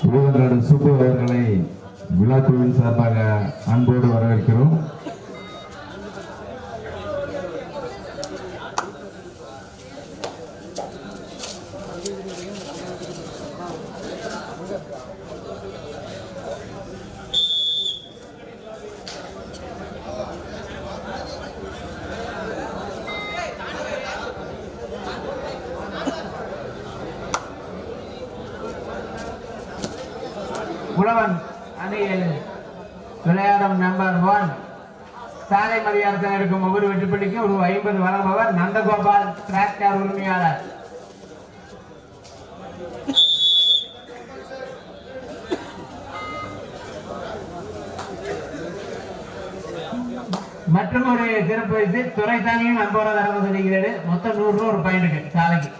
சிவகங்கரோட super அவர்களை விழாக்குழுவின் சார்பாக அன்போடு வரவேற்கிறோம். புலவன் அணியில் விளையாடும் நம்பர் ஒன் சாலை மரியாதை இருக்கும் ஒவ்வொரு வெற்றிப்பள்ளிக்கும் ஒரு ஐம்பது வழங்குபவர் நந்தகோபால் டிராக்டர் உரிமையாளர். மற்றும் ஒரு சிறப்பு வைத்து துறைசாமியும் நம்போட தரவு சொல்லுகிறது மொத்தம் நூறு ரூபா ஒரு பாயிண்ட்டுக்கு சாலைக்கு.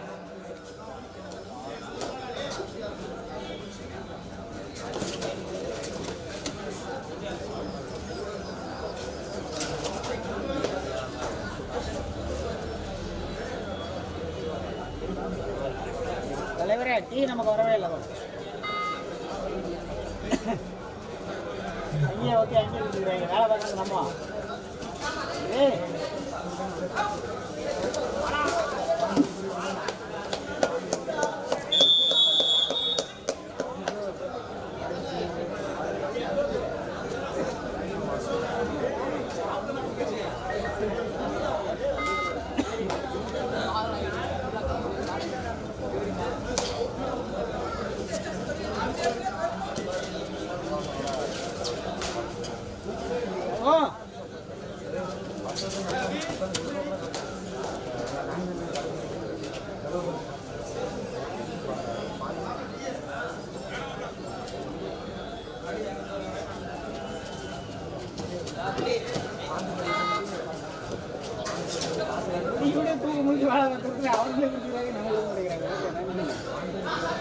இவனே தூக்க முடிஞ்சு வேலை பார்த்துருக்கு அவங்களே கொடுத்துருக்காங்க நம்ம கொடுக்க மாட்டேங்கிறாங்க நாடார்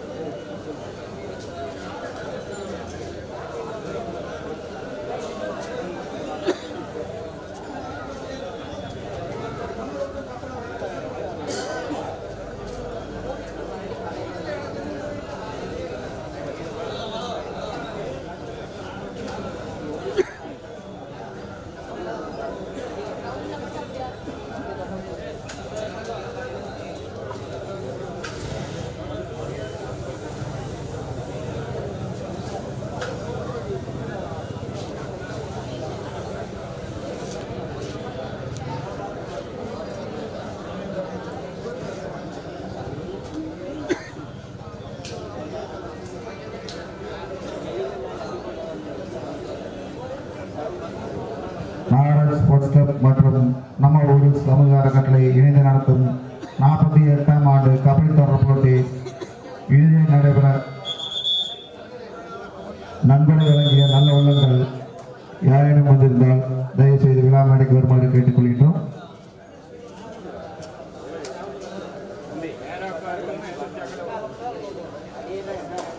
அதே தான் என்ன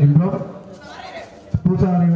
దీంట్లో పూజారి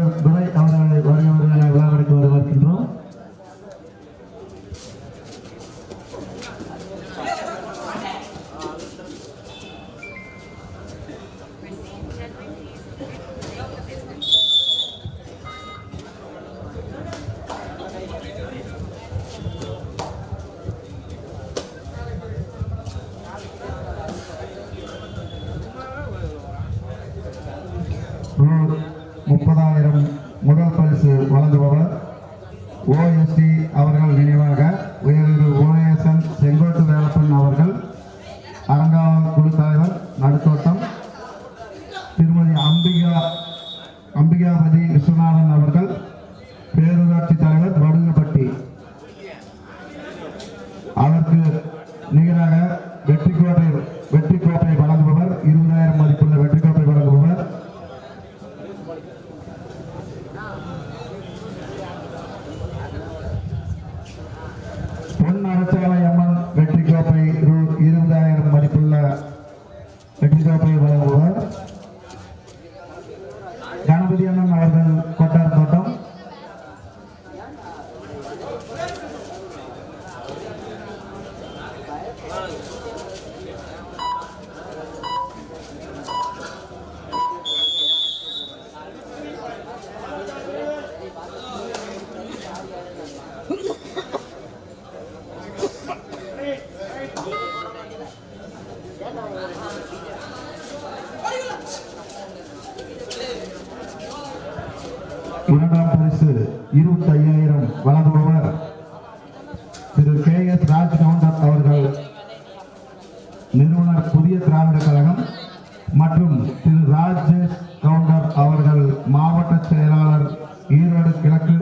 எதிர்காப்பை வழங்குவார் இருபத்தி ஐயாயிரம் வழங்குபவர் திரு கே எஸ் ராஜ் கவுண்டர் அவர்கள் நிறுவனர் புதிய திராவிட கழகம் மற்றும் திரு ராஜேஷ் கவுண்டர் அவர்கள் மாவட்ட செயலாளர் ஈரோடு கிழக்கு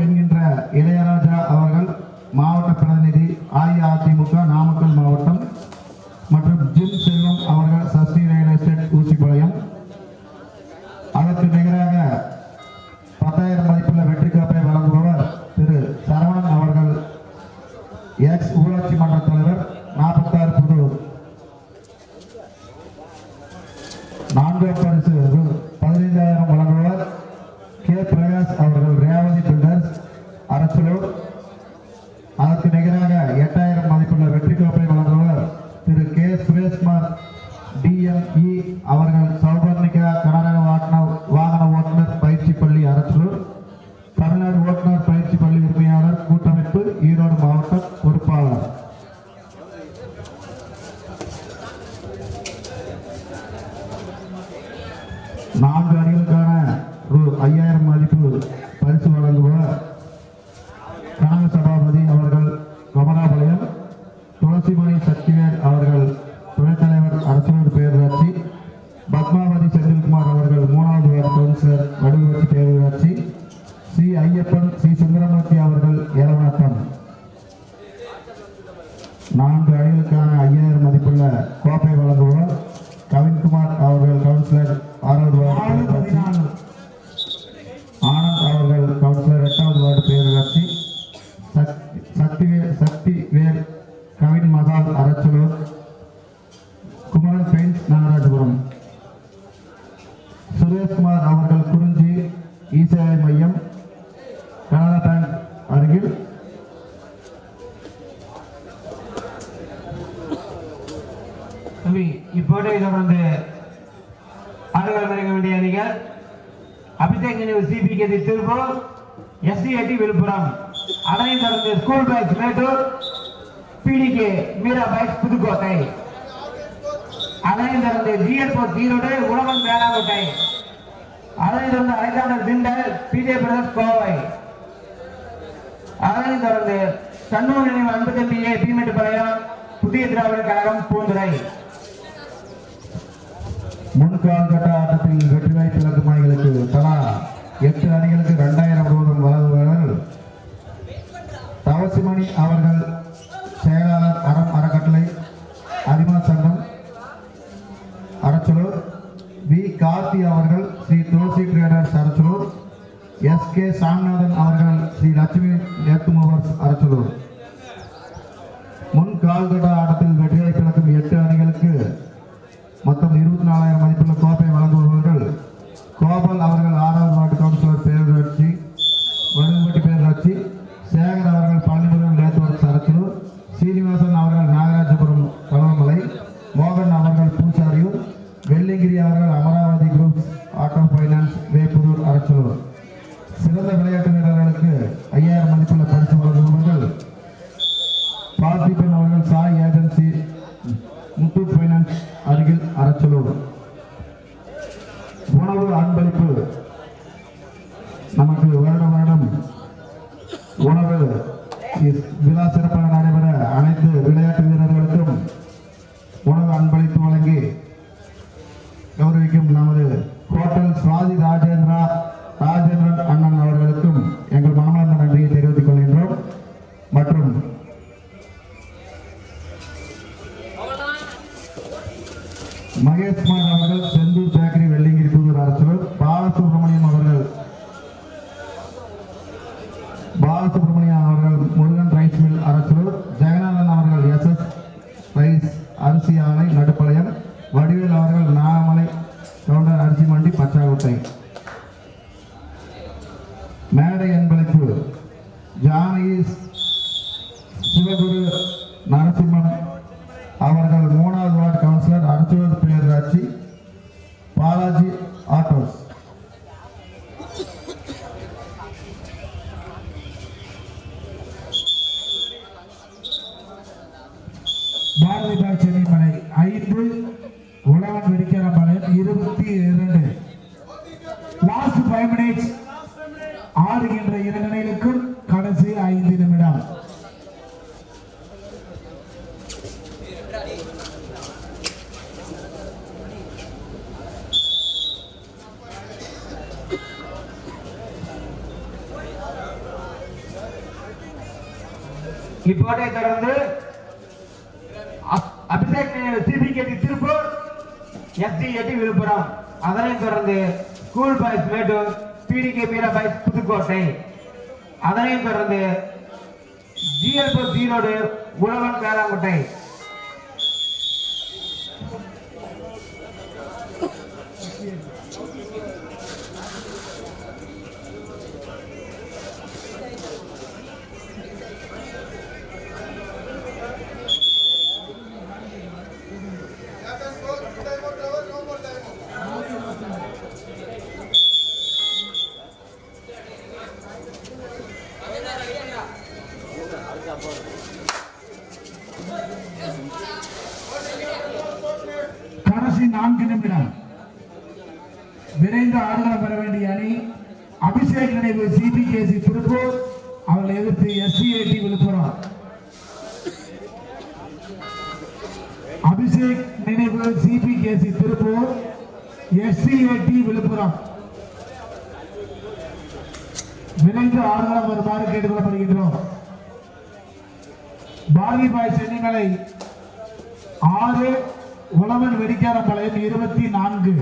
என்கின்ற இளையராஜா அவர்கள் மாவட்ட பிரதிநிதி அஇஅதிமுக நாமக்கல் மாவட்டம் மற்றும் ஜிம் செல்வம் அவர்கள் Suresma Díaz y Abarca போட்டியை தொடர்ந்து ஆடுகள் வழங்க வேண்டிய அணிகள். அபிஷேக் நினைவு சிபி கேதி திருப்பூர் எஸ்சிஐடி விழுப்புரம். அதனைத் தொடர்ந்து school bags Mettur. PTK Meera bikes Pudukkottai. அதனைத் தொடர்ந்து ஜிஎஃப்ஓ தீரோடு உழவன் வேளாங்கோட்டை. அதனைத் தொடர்ந்து Alexander Thindal PJ brothers Kovai. அதனைத் தொடர்ந்து சண்முக நினைவு அன்பு தம்பி ஏ பீமெட்டு பாளையம் புதிய திராவிட கழகம் பூந்துரை முன்கால்கட்ட ஆட்டத்தில் வெற்றி ದಾಟೆ மேடை ஜானகி சிவகுரு நரசிம்மன் இப்போட்டை தொடர்ந்து அப்- அபிஷேக் சிபிகேடி திருப்பூர் எஸ்டி எட்டி விழுப்புரம். அதனைத் தொடர்ந்து ஸ்கூல் பாய்ஸ் மேட்டூர் பிடிகே பீரா பாய்ஸ் புதுக்கோட்டை. அதனைத் தொடர்ந்து ஜிஎல்போ ஜீரோடு உழவன் வேளாங்குட்டை. அபிஷேக் நினைவு சிபிகேசி திருப்பூர் எஸ்சிஏடி விழுப்புரம். விளைந்து ஆடுகளம் வருமாறு கேட்டுக்கொள்ளப்படுகின்றோம். பாரதி பாய் சென்னிமலை ஆறு உழவன் வெடிக்காரம்பாளையம் இருபத்தி நான்கு.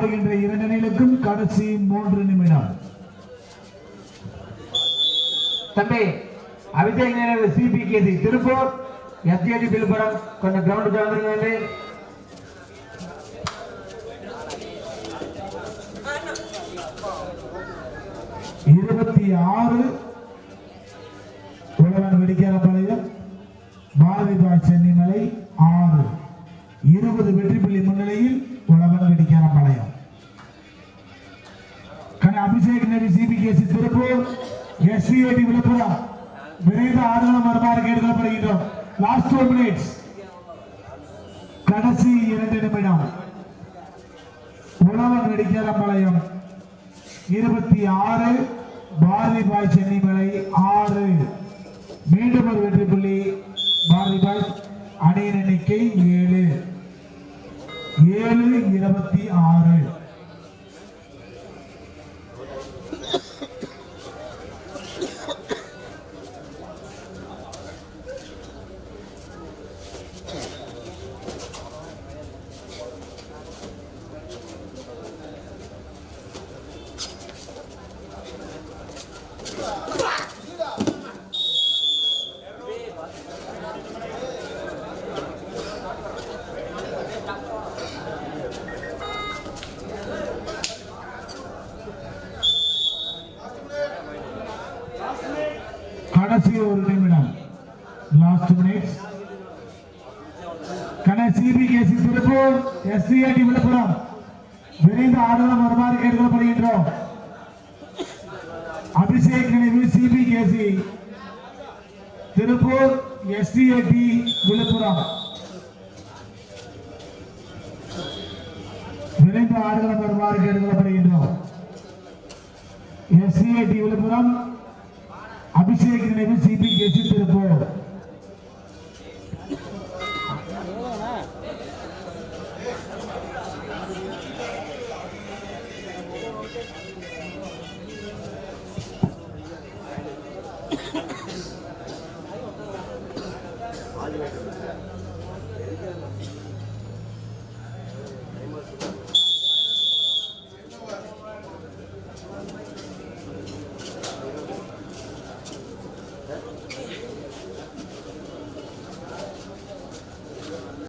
ஆடுகின்ற இரண்டு அணிகளுக்கும் கடைசி மூன்று நிமிடம். தம்பி அபிஷேக் நினைவு சிபிகேசி திருப்பூர் எஸ்டிஎடி விழுப்புரம் கொஞ்சம் கிரவுண்டு வந்துருங்க இருபத்தி ஆறு வெடிக்கிற வெடிக்காரப்பாளையம் பாரதி பாய்ச்சல் சென்னிமலை ஆறு இருபது வெற்றி புள்ளி முன்னிலையில் உழவன் வெடிக்காரப்பாளையம் கன அபிஷேக் நபி சிபிகேசி திருப்பூர் எஸ்விஏடி விழுப்புரம் விரைந்து ஆடுகளம் வருமாறு கேட்டுக்கொள்ளப்படுகின்றோம் லாஸ்ட் டூ மினிட்ஸ் கடைசி இரண்டு நிமிடம். உழவன் வெடிக்காரப்பாளையம் இருபத்தி ஆறு. பாரதி பாய் சென்னிமலை ஆறு. மீண்டும் ஒரு வெற்றி புள்ளி. பாரதி பாய் அணியின் எண்ணிக்கை ஏழு. ஏழு இருபத்தி ஆறு. கடைசி ஒரு நிமிடம். லாஸ்ட் மினிட்ஸ் கடைசி சிபிகேசி திருப்பூர் எஸ்சிஐடி விழுப்புரம் விரைந்து ஆடுகளம் வருமாறு கேட்கப்படுகின்றோம். அபிஷேக் நினைவு சிபிகேசி திருப்பூர் எஸ்டிஏடி விழுப்புரம் விரைந்து ஆடுகளம் வருமாறு கேட்கப்படுகின்றோம். எஸ்சிஐடி விழுப்புரம் அபிஷேக் நினைவு சிபிகேசி திருப்பூர்